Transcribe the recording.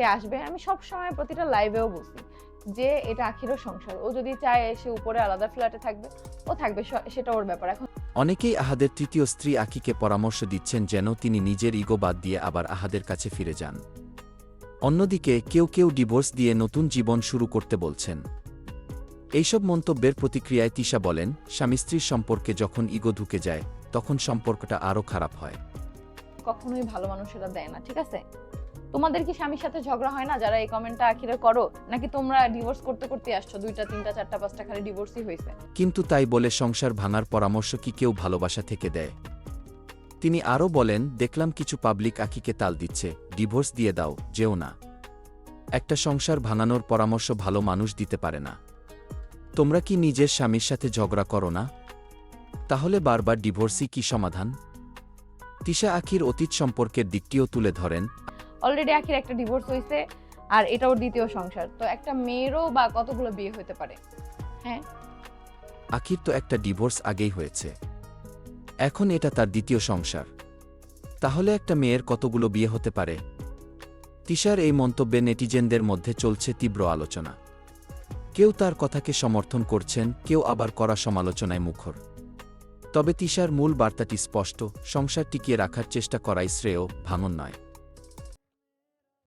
সে আসবে আমি সব সময় প্রতিটা লাইভেও বলছি যে এটা আখিরও সংসার। ও যদি চায় সে উপরে আলাদা ফ্ল্যাটে থাকবে ও থাকবে সেটা ওর ব্যাপার। এখন অনেকেই আহাদের তৃতীয় স্ত্রী আকিকে পরামর্শ দিচ্ছেন যেন তিনি নিজের ইগো বাদ দিয়ে আবার আহাদের কাছে ফিরে যান। অন্যদিকে কেউ কেউ ডিভোর্স দিয়ে নতুন জীবন শুরু করতে বলছেন। এইসব মন্তব্যের প্রতিক্রিয়ায় তিশা বলেন স্বামী স্ত্রীর সম্পর্কে যখন ইগো ঢুকে যায় তখন সম্পর্কটা আরও খারাপ হয়। কখনোই ভালো মানুষেরা দেয় না ঠিক আছে? তোমাদের কি স্বামীর সাথে ঝগড়া হয় না? যারা এই কমেন্টটা আখিরে করো, নাকি তোমরা ডিভোর্স করতে করতে আসছো? দুইটা, তিনটা, চারটা, পাঁচটা খালি ডিভোর্সই হয়েছে। কিন্তু তাই বলে সংসার ভাঙার পরামর্শ কি কেউ ভালোবাসা থেকে দেয়? তিনি আরও বলেন, দেখলাম কিছু পাবলিক আকিকে তাল দিচ্ছে ডিভোর্স দিয়ে দাও, যেও না। একটা সংসার ভাঙানোর পরামর্শ ভালো মানুষ দিতে পারে না। তোমরা কি নিজের স্বামীর সাথে ঝগড়া করো না? তাহলে বারবার ডিভোর্সই কি সমাধান? তিশা আখির অতীত সম্পর্কের দিকটিও তুলে ধরেন অলরেডি আখির একটা ডিভোর্স হয়েছে আর এটা ওর দ্বিতীয় সংসার। তো একটা মেয়েরও বা কতগুলো বিয়ে হতে পারে? হ্যাঁ। আখির তো একটা ডিভোর্স আগেই হয়েছে। এখন এটা তার দ্বিতীয় সংসার। তাহলে একটা মেয়ের কতগুলো বিয়ে হতে পারে? তিশার এই মন্তব্যে নেটিজেনদের মধ্যে চলছে তীব্র আলোচনা। কেউ তার কথাকে সমর্থন করছেন, কেউ আবার করা সমালোচনায় মুখর। তবে তিশার মূল বার্তাটি স্পষ্ট, সংসার টিকিয়ে রাখার চেষ্টা করাই শ্রেয়, ভাঙন নয়।